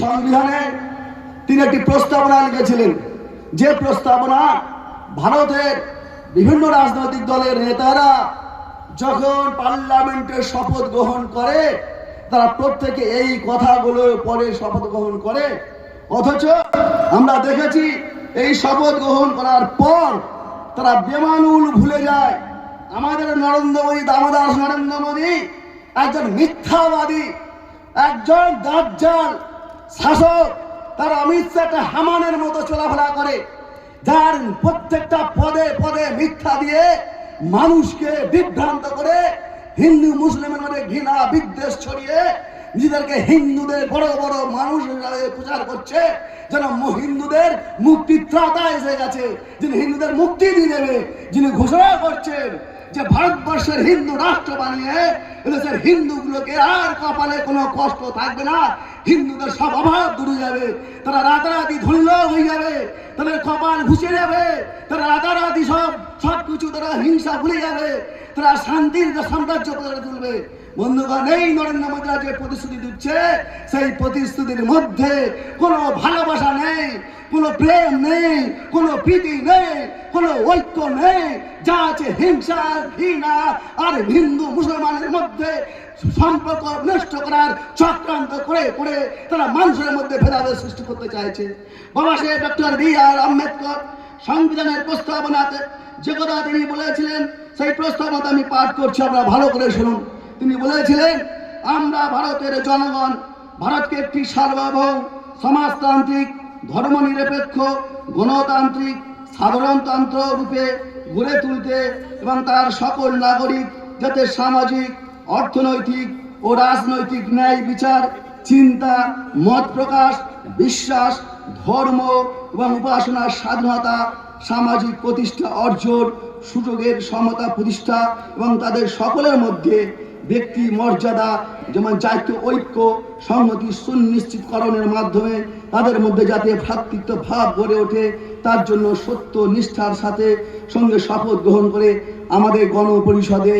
সংবিধানে তিনি একটি প্রস্তাবনা লিখেছিলেন। যে প্রস্তাবনা ভারতের বিভিন্ন রাজনৈতিক দলের নেতারা যখন পার্লামেন্টের শপথ গ্রহণ করে, তারা প্রত্যেকে এই কথাগুলো পরে শপথ গ্রহণ করে। অথচ আমরা দেখেছি এই শপথ গ্রহণ করার পর তারা বেমানুল ভুলে যায়। আমাদের নরেন্দ্র মোদী দামোদাস নরেন্দ্র মোদী একজন মিথ্যাবাদী, একজন দাজ্জাল শাসক, তার অমিত শাহ একটা হামানের মতো চলাফেরা করে, যার প্রত্যেকটা পদে পদে মিথ্যা দিয়ে মানুষকে বিভ্রান্ত করে, হিন্দু মুসলিমের মধ্যে ঘৃণা, বিদ্বেষ ছড়িয়ে নিজেদেরকে হিন্দুদের বড় বড় মানুষ প্রচার করছে, যেন হিন্দুদের মুক্তি ত্রাতা এসে গেছে, যিনি হিন্দুদের মুক্তি দিয়ে দেবে, যিনি ঘোষণা করছেন যে ভারতবর্ষের হিন্দু রাষ্ট্র বানিয়ে এদেশের হিন্দুগুলোকে আর কপালে কোনো কষ্ট থাকবে না। হিন্দুদের সব অভাব দূরে যাবে। তারা রাতারাতি ধরিল হয়ে যাবে। তাদের কপাল ঘুষে যাবে। তারা রাতারাতি সব সব কিছু তারা হিংসা ভুলে যাবে। তারা শান্তির সাম্রাজ্য করে তুলবে বন্ধুগণ, এই নরেন্দ্র মোদীরা যে প্রতিশ্রুতি দিচ্ছে, সেই প্রতিশ্রুতির মধ্যে কোনো ভালোবাসা নেই, কোনো প্রেম নেই, কোনো প্রীতি নেই, কোনো ঐক্য নেই, যা আছে হিংসা ঘৃণা আর হিন্দু মুসলমানের মধ্যে সম্পর্ক নষ্ট করার চক্রান্ত করে করে তারা মানুষের মধ্যে ভেদাভেদ সৃষ্টি করতে চাইছে। বাবা সাহেব, ডক্টর বি আর আম্বেদকর সংবিধানের প্রস্তাবনাতে যে কথা তিনি বলেছিলেন, সেই প্রস্তাবনা আমি পাঠ করছি, আপনারা ভালো করে শুনুন। তিনি বলেছিলেন, আমরা ভারতের জনগণ, ভারতকে একটি সার্বভৌম, সমাজতান্ত্রিক, ধর্মনিরপেক্ষ, গণতান্ত্রিক, সাধারণতন্ত্র রূপে গড়ে তুলতে এবং তার সকল নাগরিক যাতে সামাজিক, অর্থনৈতিক ও রাজনৈতিক ন্যায় বিচার, চিন্তা, মত প্রকাশ, বিশ্বাস, ধর্ম এবং উপাসনার স্বাধীনতা, সামাজিক প্রতিষ্ঠা অর্জন, সুযোগের সমতা প্রতিষ্ঠা এবং তাদের সকলের মধ্যে ব্যক্তি মর্যাদা যেমন জাতীয় ঐক্য, সংহতি সুনিশ্চিতকরণের মাধ্যমে তাদের মধ্যে যাতে ভ্রাতৃত্ব ভাব গড়ে ওঠে, তার জন্য সত্য নিষ্ঠার সাথে সঙ্গে শপথ গ্রহণ করে আমাদের গণপরিষদে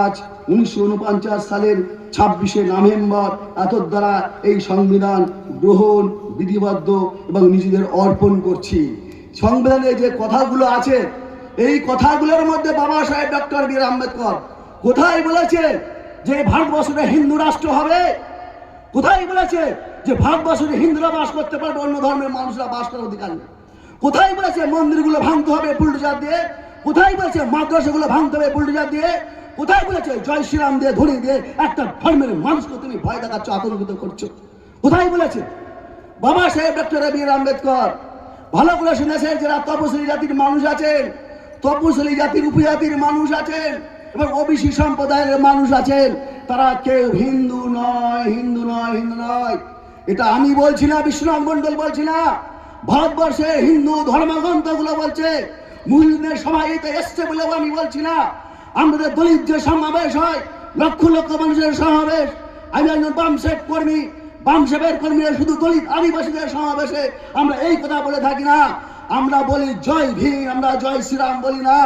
আজ উনিশশো উনপঞ্চাশ সালের ছাব্বিশে নভেম্বর এত দ্বারা এই সংবিধান গ্রহণ বিধিবদ্ধ এবং নিজেদের অর্পণ করছি। সংবিধানে যে কথাগুলো আছে, এই কথাগুলোর মধ্যে বাবা সাহেব ডক্টর বি আর আম্বেদকর কোথায় বলেছে? যে ভারতবর্ষটা হিন্দু রাষ্ট্র হবে, কোথায় বলেছে যে ভারতবর্ষে হিন্দুরা বাস করতে পারবে, অন্য ধর্মের মানুষরা বাস করার অধিকার নেই? কোথায় বলেছে মন্দিরগুলো ভাঙতে হবে বুলডোজার দিয়ে? কোথায় বলেছে মাদ্রাসাগুলো ভাঙতে হবে বুলডোজার দিয়ে? কোথায় বলেছে জয় শ্রীরাম দিয়ে ধরে দিয়ে একটা ধর্মের মানুষকে তুমি ভয় দেখাচ্ছ, আতঙ্কিত করছ? কোথায় বলেছে? বাবা সাহেব ডক্টর বি আম্বেদকর, ভালো করে শুনেছেন যারা তপশিলি জাতির মানুষ আছেন তপশিলি জাতির উপজাতির মানুষ আছেন। এবং ওবিসি সম্প্রদায়ের মানুষ আছেন, তারা কেউ হিন্দু নয় হিন্দু নয় হিন্দু নয়। এটা আমি বলছি না বিশ্বনাথ মন্ডল বলছি না। ভারতবর্ষে হিন্দু ধর্মগ্রন্থগুলো বলছে, মুসলিমদের সবাই এসছে বলেও আমি বলছি না। আমাদের দলিত যে সমাবেশ হয়, লক্ষ লক্ষ মানুষের সমাবেশ। আমি একজন বাম সেট কর্মী বাম সেবের কর্মীরা শুধু দলিত আদিবাসীদের সমাবেশে আমরা এই কথা বলে থাকি না। আমরা বলি জয় ভীম, আমরা জয় শ্রীরাম বলি না।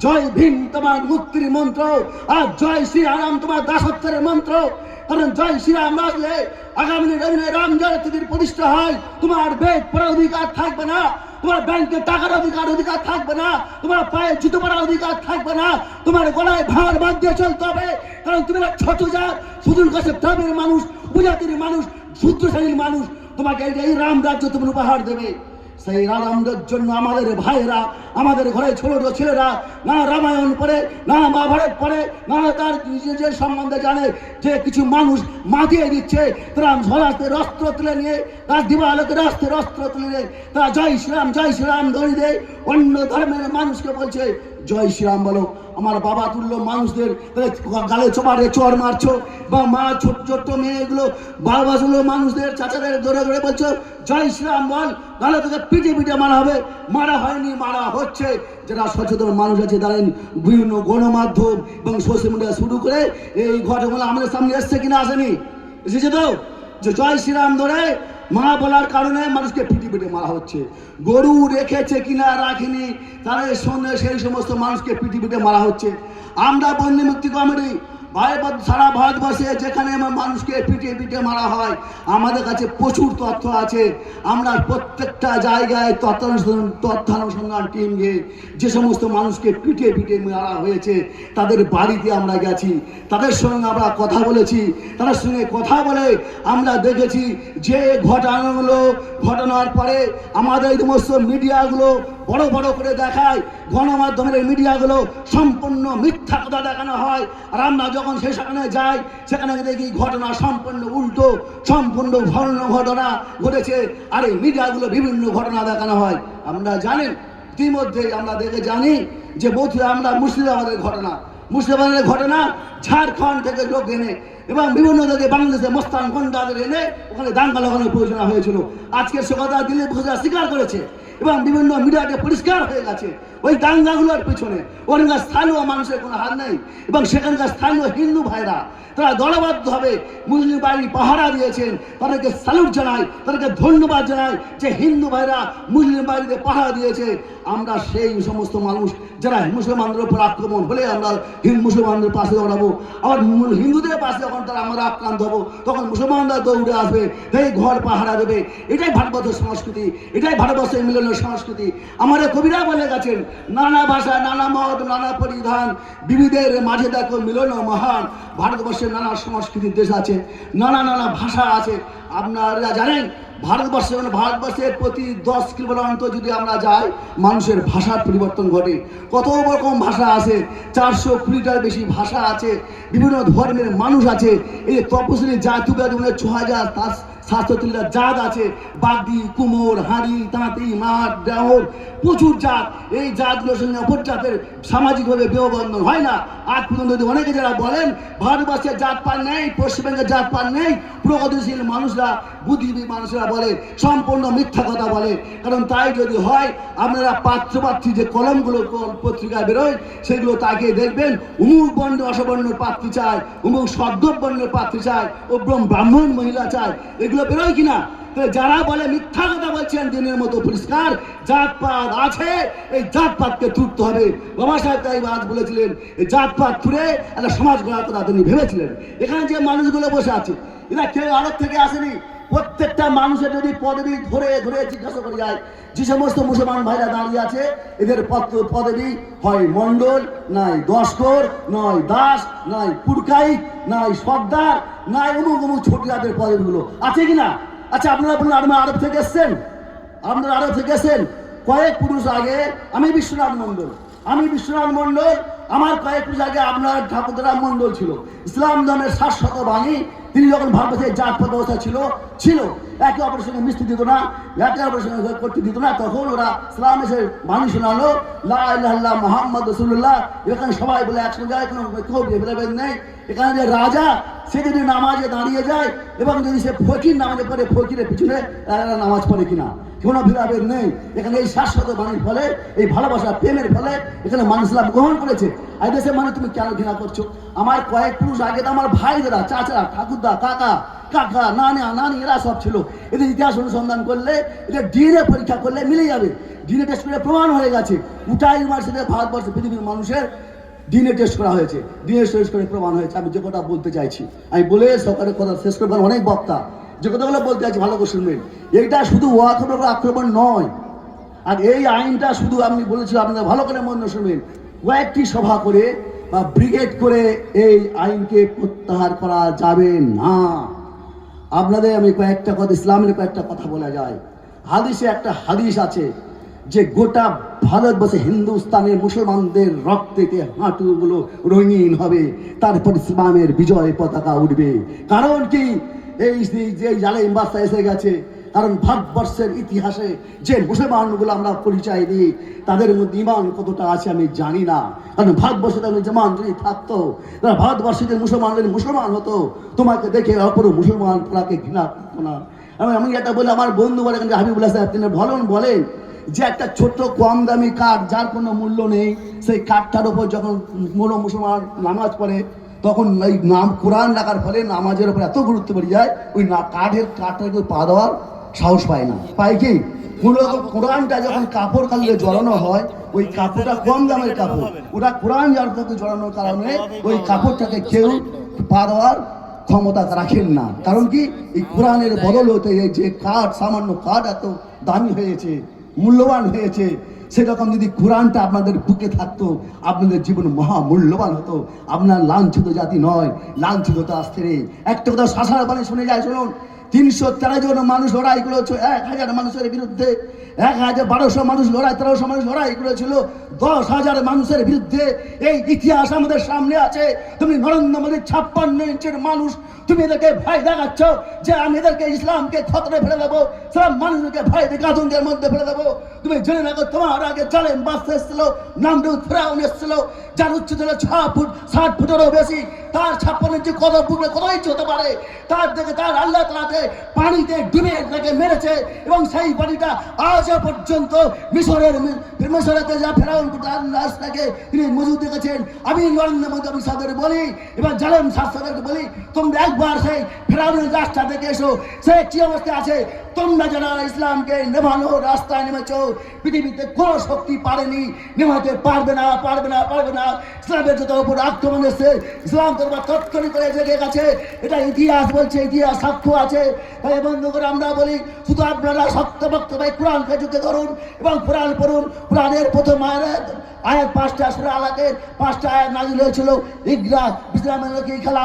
জয় ভীম তোমার মুক্তির মন্ত্র, আর জয় শ্রীরাম তোমার দাসত্বের মন্ত্র। কারণ জয় শ্রীরাম রাখলে আগামী দিনে রাম জয়তীর প্রতিষ্ঠা হয়। তোমার বেদ পড়ার অধিকার থাকবে না, তোমার ব্যাংকে টাকার অধিকার অধিকার থাকবে না, তোমার পায়ে জুতো পড়ার অধিকার থাকবে না, তোমার গলায় ভাড় বাদ দিয়ে চলতে হবে। কারণ তুমি ছোট জাত, সুদূর কাছে দ্রাবিড় মানুষ, উপজাতির মানুষ শূদ্র মানুষ। তোমাকে এই- রাম রাজ্য তুমি উপহার দেবে। সেই রামের জন্য আমাদের ভাইরা আমাদের ঘরে ছোট ছোট ছেলেরা না রামায়ণ পড়ে না মহাভারত পড়ে না তার নিজের সম্বন্ধে জানে যে কিছু মানুষ মাতিয়ে দিচ্ছে, তারা ঝরাতে রস্ত্র তুলে নিয়ে, তার দিবালোকে রাস্তে রস্ত্র তুলে নিয়ে, তারা জয় শ্রীরাম জয় শ্রীরাম ধরি দেয় অন্য ধর্মের মানুষকে বলছে জয় শ্রীরাম বলো। আমার বাবা তুল্য মানুষদের গালে চোপারে চর মারছো, বা মা ছোট ছোট্ট মেয়েগুলো বাবা তুল্য মানুষদের চাচাদের ধরে ধরে বলছো, জয় শ্রীরাম বল গালে তোকে পিঠে পিঠে মারা হবে। মারা হয়নি, মারা হচ্ছে। যারা সচেতন মানুষ আছে তারা বিভিন্ন গণমাধ্যম এবং সোশ্যাল মিডিয়া শুরু করে এই ঘটনাগুলো আমাদের সামনে এসছে কিনা আসেনি? এসেছে তো? যে জয় শ্রীরাম ধরে মা বলার কারণে মানুষকে পিটি পিটে মারা হচ্ছে। গরু রেখেছে কিনা রাখিনি, তারা সঙ্গে সেই সমস্ত মানুষকে পিটি পিটে মারা হচ্ছে। আমরা বন্দি মুক্তি কমিটি ভারত সারা ভারতবর্ষে যেখানে মানুষকে পিটে পিটে মারা হয়, আমাদের কাছে প্রচুর তথ্য আছে। আমরা প্রত্যেকটা জায়গায় তথ্যানুসন্ধান তথ্যানুসন্ধান টিম গিয়ে যে সমস্ত মানুষকে পিটে পিটে মারা হয়েছে, তাদের বাড়িতে আমরা গেছি। তাদের সঙ্গে আমরা কথা বলেছি। তাদের সঙ্গে কথা বলে আমরা দেখেছি যে ঘটনাগুলো ঘটনার পরে আমাদের সমস্ত মিডিয়াগুলো বড় বড় করে দেখায়। গণমাধ্যমের এই মিডিয়াগুলো সম্পূর্ণ মিথ্যা কথা দেখানো হয়। আর আমরা যখন সে সেখানে যাই, সেখানে দেখি ঘটনা সম্পূর্ণ উল্টো, সম্পূর্ণ ভর্ণ ঘটনা ঘটেছে। আর এই মিডিয়াগুলো বিভিন্ন ঘটনা দেখানো হয়। আমরা জানেন ইতিমধ্যে আমরা দেখে জানি যে মথুরা আমরা মুর্শিদাবাদের ঘটনা। মুর্শিদাবাদের ঘটনা ঝাড়খণ্ড থেকে লোক এনে এবং বিভিন্ন জায়গায় বাংলাদেশে মস্তান গন্ডাদের এনে ওখানে দাঙ্গা লাগানোর প্রয়োজন হয়েছিল। আজকের সে কথা দিলীপ ঘোষরা স্বীকার করেছে। এবং বিভিন্ন মিডিয়াতে পরিষ্কার হয়ে গেছে। ওই দাঙ্গাগুলোর পিছনে। ওখানকার স্থানীয় মানুষের কোনো হাত নেই। এবং সেখানকার স্থানীয় হিন্দু ভাইরা, তারা দলবদ্ধভাবে মুসলিম বাহিনী পাহারা দিয়েছেন। তাদেরকে স্যালুট জানাই, তাদেরকে ধন্যবাদ জানাই যে হিন্দু ভাইরা মুসলিম বাড়িতে পাহারা দিয়েছে। আমরা সেই সমস্ত মানুষ যারা মুসলমানদের উপর আক্রমণ হলে আমরা মুসলমানদের পাশে দাঁড়াবো। আবার হিন্দুদের পাশে যখন তারা আমরা আক্রান্ত হব, তখন মুসলমানরা দৌড়ে আসবে এই ঘর পাহারা দেবে। এটাই ভারতবর্ষের সংস্কৃতি, এটাই ভারতবর্ষের মিলনের সংস্কৃতি। আমাদের কবিরা বলে গেছেন, নানা ভাষা, নানা মত, নানা পরিধান, বিবিধের মাঝে দেখো মিলন মহান। ভারতবর্ষের নানা সংস্কৃতির দেশ আছে, নানা নানা ভাষা আছে। আপনারা জানেন ভারতবর্ষে মানে ভারতবর্ষের প্রতি দশ কিলোমিটার অন্তর যদি আমরা যাই, মানুষের ভাষার পরিবর্তন ঘটে। কত রকম ভাষা আছে, চারশো কুড়িটার বেশি ভাষা আছে, বিভিন্ন ধর্মের মানুষ আছে। এই তপশিলি জাতি ছ হাজার, তার স্বাস্থ্যতিল্লা জাত আছে, বাগদি, কুমোর, হাঁড়ি, তাঁতি, মাঠ দেহর প্রচুর জাত। এই জাতগুলোর সঙ্গে অপর জাতের সামাজিকভাবে বিবাহবন্ধন হয় না। আজ পর্যন্ত যদি অনেকে যারা বলেন ভারতবর্ষের জাত পান নেই, পশ্চিমবঙ্গের জাত পান নেই, প্রগতিশীল মানুষরা, বুদ্ধিজীবী মানুষরা বলে, সম্পূর্ণ মিথ্যা কথা বলে। কারণ তাই যদি হয়, আপনারা পাত্রপাত্রী যে কলমগুলো পত্রিকায় বেরোয়, সেগুলো তাকে দেখবেন, উমুক বর্ণ অসবর্ণের পাত্রী চায়, উমুক সদ্যবর্ণের পাত্রী চায়, ও ব্রহ্ম- ব্রাহ্মণ মহিলা চায়। এগুলো বেরোয় কিনা? তো যারা বলে মিথ্যা কথা বলছেন দিনের মতো পরিষ্কার, জাতপাত আছে, এই জাতপাতকে তুলতে হবে। বাবা সাহেব তাই আজ বলেছিলেন, এই জাতপাত তুলে একটা সমাজ গড়ার কথা তিনি ভেবেছিলেন। এখানে যে মানুষগুলো বসে আছে, এরা কেউ আরব থেকে আসেনি। প্রত্যেকটা মানুষের যদি পদবি ধরে ধরে জিজ্ঞাসা করে যায়, যে সমস্ত মুসলমান ভাইরা দাঁড়িয়ে আছে, এদের পদ- পদবি হয় মণ্ডল, নাই দশকর নয় দাস, নাই পুরকাই নাই সর্দার, নাই অমুক অমুক ছোটিয়াদের পদবিগুলো। আছে কি না আচ্ছা আপনারা বলুন, আপনারা আরব থেকে এসছেন? আপনারা আরব থেকে এসেছেন? কয়েক পুরুষ আগে, আমি বিশ্বনাথ মণ্ডল। আমি বিশ্বনাথ মণ্ডল, আমার কয়েক পুরুষ আগে আপনার ঠাকুরদারা মণ্ডল ছিল। ইসলাম ধর্মের শাশ্বত বাণী তিনি যখন ভারতবর্ষের জাতপাত ব্যবস্থা ছিল ছিল একে অপরের সঙ্গে মিশতে দিত না, একে অপরের সঙ্গে করতে দিত না। তখন ওরা ইসলাম এসে বাণী শোনালো লাহ মোহাম্মদ রসুল্লাহ এখানে সবাই বলে, একসঙ্গে কোনো কেউ ভেদাভেদ নেই। এখানে যে রাজা, সে যদি নামাজে দাঁড়িয়ে যায় এবং যদি সে ফকির নামাজে পড়ে, ফকিরের পিছনে এরা নামাজ পড়ে কিনা? কোনো ভেদাভেদ নেই। এখানে এই শাশ্বত বাণীর ফলে, এই ভালোবাসা, প্রেমের ফলে এখানে মানুষ লাভ গ্রহণ করেছে। আর দেশে মানে তুমি কেন ঘৃণা করছ? আমার কয়েক পুরুষ আগে তো আমার ভাইদেরা, চাচারা, ঠাকুরদা, কাকা কাকা নানা নানি এরা সব ছিল। এদের ইতিহাস অনুসন্ধান করলে, এদের ডিএনএ পরীক্ষা করলে মিলে যাবে। ডিএনএ টেস্ট করে প্রমাণ হয়ে গেছে। উটাই ইউনিভার্সিটিতে ভারতবর্ষে পৃথিবীর মানুষের ডিএনএ টেস্ট করা হয়েছে। ডিএনএ টেস্ট করে প্রমাণ হয়েছে। আমি যে কথা বলতে চাইছি, আমি বলে সরকারের কথা শেষ করব। অনেক বক্তা যে কথাগুলো বলতে চাইছি, ভালো করে শুনবেন এইটা শুধু ওয়াকফের আক্রমণ নয়। আর এই আইনটা শুধু আপনি বলেছি আপনারা ভালো করে মনে শুনবেন কয়েকটি সভা করে বা ব্রিগেড করে এই আইনকে প্রত্যাহার করা যাবে না। আপনাদের আমি কয়েকটা কথা, ইসলামের কয়েকটা কথা বলা যায়। হাদিসে একটা হাদিস আছে যে গোটা ভারতবর্ষে হিন্দুস্তানের মুসলমানদের রক্তেতে হাঁটুগুলো রঙিন হবে, তারপর ইসলামের বিজয় পতাকা উঠবে। কারণ কি? এই যে- জালেম বাস্তা এসে গেছে কারণ ভারতবর্ষের ইতিহাসে যে মুসলমানগুলো আমরা পরিচয় দিই, তাদের মধ্যে ইমান কতটা আছে আমি জানি না। কারণ ভারতবর্ষে তাদের যেমন যদি থাকতো তারা ভারতবর্ষের মুসলমানদের মুসলমান হতো, তোমাকে দেখে অপর মুসলমান তাকে ঘৃণা করতো না। আমি এটা বলে, আমার বন্ধু বলে হাবিবুল্লাহ সাহেব, তিনি বলুন, বলেন যে একটা ছোট্ট কম দামি কাঠ যার কোনো মূল্য নেই, সেই কাঠটার উপর যখন মনো মুসলমান নামাজ পড়ে, তখন এই নাম, কোরআন রাখার ফলে নামাজের উপর এত গুরুত্ব বেড়ে যায়, ওই না, কাঠের কাঠটাকে পা দেওয়ার সাহস পায় না। পায় কি? কোরআনটা যখন কাপড় কালিয়ে জড়ানো হয়, ওই কাপড়টা কম দামের কাপড়। ওটা কোরআন যার থেকে জড়ানোর কারণে ওই কাপড়টাকে কেউ পা দেওয়ার ক্ষমতা রাখেন না। কারণ কি? এই কোরআনের বদল হতে এই যে কাঠ, সামান্য কাঠ এত দামি হয়েছে, মূল্যবান হয়েছে, সেরকম যদি কোরআনটা আপনাদের বুকে থাকতো, আপনাদের জীবন মহা মূল্যবান হতো। আপনার লাঞ্ছিত জাতি নয়, লাঞ্ছিত তো আসতে একটা কথা শাসার বাণী শুনে যায়, শুনুন। তিনশো তেরো জন মানুষ লড়াই করেছে এক হাজার মানুষের বিরুদ্ধে, এক হাজার বারোশো মানুষ লড়াই, তেরোশো মানুষ লড়াই করেছিল, দশ হাজার মানুষের বিরুদ্ধে এই ইতিহাস আমাদের সামনে আছে। তুমি নরেন্দ্র মোদীর ছাপ্পান্ন ইঞ্চের মানুষ, তুমি এদেরকে ভয় দেখাচ্ছ যে আমি এদেরকে ইসলামকে খতরে ফেলে দেবো সব মানুষকে ভয় দেখে আতঙ্কের মধ্যে ফেলে দেবো। তুমি জেনে রাখো, তোমার আগে জালেম বাঁচতে এসেছিল নামরুদ ফেরাউন এসেছিল, যার ছিল ছ ফুট, ষাট ফুটেরও বেশি। তার ছাপ্পান্ন ইঞ্চি কত ফুটে কত ইঞ্চি হতে পারে। তার থেকে তার আল্লাহ তালাতে পানিতে ডুবে তাকে মেরেছে এবং সেই পানিটা আজও পর্যন্ত মিশরের মিশরেতে যা ফেরাউন রাস্তাকে তিনি মজুদ রেখেছেন। আমি নরেন্দ্র মোদী আমি সাদের বলি, এবার জালেম শাসকেরকে বলি, তোমরা একবার সেই ফেরাউনের রাস্তা দেখে এসো। সে কি অবস্থায় আছে? তোমরা যারা ইসলামকে নেভানো রাস্তায় নেমেছো, পৃথিবীতে কোনো শক্তি পারেনি, নেভাতে পারবে না পারবে না পারবে না। ইসলামের যত উপর আক্রমণ এসছে ইসলাম তোমার তৎক্ষণি করে জেগে গেছে। এটা ইতিহাস বলছে, ইতিহাস সাক্ষ্য আছে। তাই বন্ধু করে আমরা বলি, শুধু আপনারা শক্ত ভাই, কোরআনকে যুগে ধরুন এবং কোরআন পড়ুন। কোরআনের প্রথম আয়াত আয়াত পাঁচটা সুরা আলাকের পাঁচটা আয়াত নাজিল হয়েছিল। ইগরা ইসলামের কি খেলা।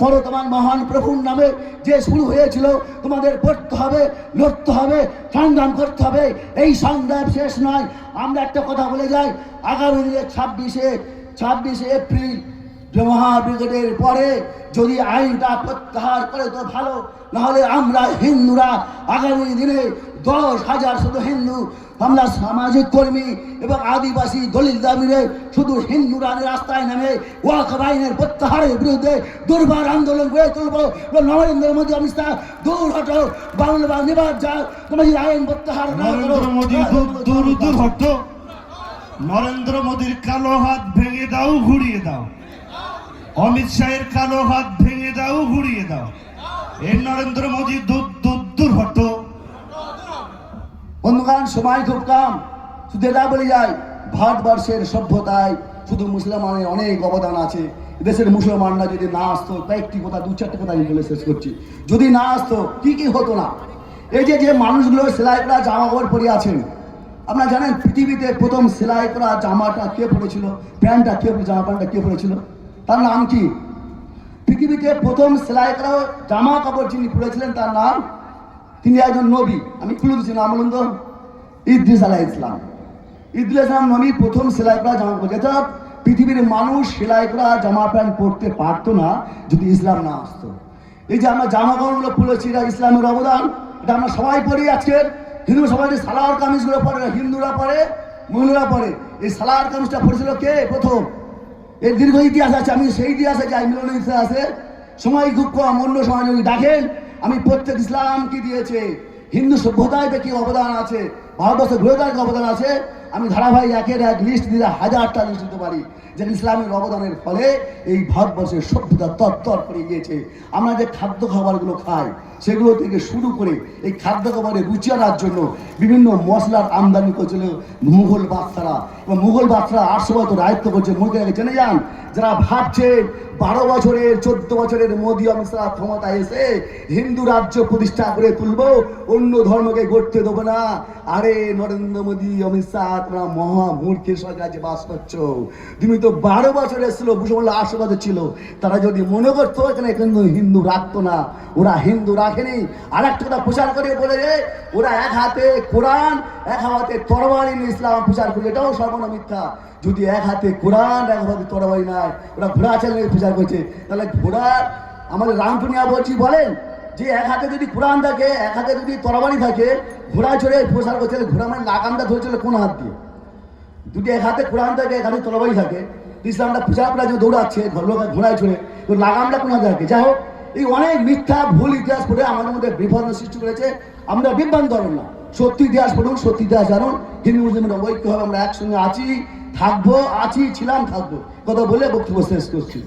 পুরো তোমার মহান প্রভুর নামে। যে শুরু হয়েছিল, তোমাদের পড়তে হবে, লড়তে হবে, সংগ্রাম করতে হবে। এই সংগ্রাম শেষ নয়। আমরা একটা কথা বলে যাই, আগামী দিনে ছাব্বিশে ছাব্বিশে এপ্রিল মহাব্রিগেডের পরে যদি আইনটা প্রত্যাহার করে তো ভালো নাহলে আমরা হিন্দুরা আগামী দিনে দশ হাজার শুধু হিন্দু আমরা সামাজিক কর্মী এবং আদিবাসী দলিত দাবিরে শুধু হিন্দুরা রাস্তায় নামে ওয়াক আইনের প্রত্যাহারের বিরুদ্ধে দুর্বার আন্দোলন গড়ে তুলব। নরেন্দ্র মোদী অমিত শাহ দূর হটো বাংলা বা নিবাদ যা তোমরা আইন প্রত্যাহার না করো, মোদী দূর হট। নরেন্দ্র মোদীর কালো হাত ভেঙে দাও, ঘুরিয়ে দাও। অমিত শাহের কালো হাত ভেঙে দাও, ঘুরিয়ে দাও। এই নরেন্দ্র মোদী দূর দূর দূর হট। বন্ধুগান সময় খুব শুধু এটা বলে যায়, ভারতবর্ষের সভ্যতায় শুধু মুসলমানের অনেক অবদান আছে। দেশের মুসলমানরা যদি না আসতো, কয়েকটি কথা, দু চারটে কথা বলে শেষ করছি। যদি না আসতো, কি কি হতো না? এই যে যে মানুষগুলো সেলাই করা জামা কাপড় পরে আছেন আপনারা জানেন পৃথিবীতে প্রথম সেলাই করা জামাটা কে পরেছিল? প্যান্টটা কে জামা প্যান্টটা কে পরেছিল? তার নাম কি? পৃথিবীতে প্রথম সেলাই করা জামা কাপড় যিনি পরেছিলেন, তার নাম তিনি একজন নবী। আমি খুলে দিচ্ছি, নাম বলুন তো। ইদ্রিস আলাহ ইসলাম ইদ্রিস ইসলাম নবী প্রথম সেলাই করা জামা কাপড় যেটা পৃথিবীর মানুষ সেলাই করা জামা প্যান্ট পরতে পারতো না যদি ইসলাম না আসতো। এই যে আমরা জামা কাপড়গুলো পরেছি, এটা ইসলামের অবদান। এটা আমরা সবাই পরি আজকের। হিন্দু সমাজে সালাওয়ার কামিজগুলো পরে না, হিন্দুরা পরে মহিলারা পরে। এই সালার কামিজটা পড়েছিল কে? প্রথম। এর দীর্ঘ ইতিহাস আছে আমি সেই ইতিহাসে যাই মিলনের ইতিহাসে সময় খুব কম অন্য সময় যদি দেখেন আমি প্রত্যেক ইসলাম কি দিয়েছে। হিন্দু সভ্যতায় কি অবদান আছে? ভারতবর্ষের বৃহদার অবদান আছে? আমি ধারাবাহিক একের এক লিস্ট দিলে হাজারটা লিস্ট দিতে পারি, যে ইসলামের অবদানের ফলে এই ভারতবর্ষের সভ্যতা তত্তর করে গিয়েছে। আমরা যে খাদ্য খাবারগুলো খাই, সেগুলো থেকে শুরু করে এই খাদ্য খাবারে রুচি আনার জন্য বিভিন্ন মশলার আমদানি করেছিল মুঘল বাদশারা। এবং মুঘল বাদশারা আটশো বছর রায়ত্ব করছে। মোদী আগে জেনে যান, যারা ভাবছে বারো বছরের, চোদ্দ বছরের মোদী অমিত ক্ষমতা এসে হিন্দু রাজ্য প্রতিষ্ঠা করে তুলবো, অন্য ধর্মকে গড়তে দেবো না। আরে নরেন্দ্র মোদী, অমিত শাহ বাস তুমি তো বারো বছর ছিল। তারা যদি মনে এখানে কিন্তু হিন্দু রাখতো না। ওরা হিন্দু রাখেনি। আর একটা প্রচার করে বলে যে ওরা এক হাতে কোরআন, এক হাতে তরবারি নিয়ে ইসলাম প্রচার করে। এটাও সর্বনা মিথ্যা। যদি এক হাতে কোরআন, এক হাতে তরবারি নাই, ওরা ঘোড়া চালিয়ে প্রচার করছে। তাহলে ঘোড়ার আমাদের রামপুনিয়া বলছি, বলেন যে এক হাতে যদি কোরআন থাকে, এক হাতে যদি তরবারি থাকে ঘোড়া চড়ে প্রচার করছে ঘোড়া মানে লাগামটা ধরেছিল কোন হাত দিয়ে? দুটি এক হাতে কোরআন থাকে, এক হাতে তরবারি থাকে, ইসলামটা প্রচার করার জন্য দৌড়াচ্ছে ঘোড়ায় চড়ে, তো লাগামটা কোন হাতে থাকে? যাই হোক, এই অনেক মিথ্যা ভুল ইতিহাস পড়ে আমাদের মধ্যে বিভ্রান্ত সৃষ্টি করেছে। আমরা বিভ্রান্ত হবেন না। সত্যি ইতিহাস পড়ুন, সত্যি ইতিহাস জানুন। হিন্দু মুসলিমের ঐক্য হবে আমরা একসঙ্গে আছি, থাকব, আছি, ছিলাম, থাকব। কথা বলে বক্তব্য শেষ করছি।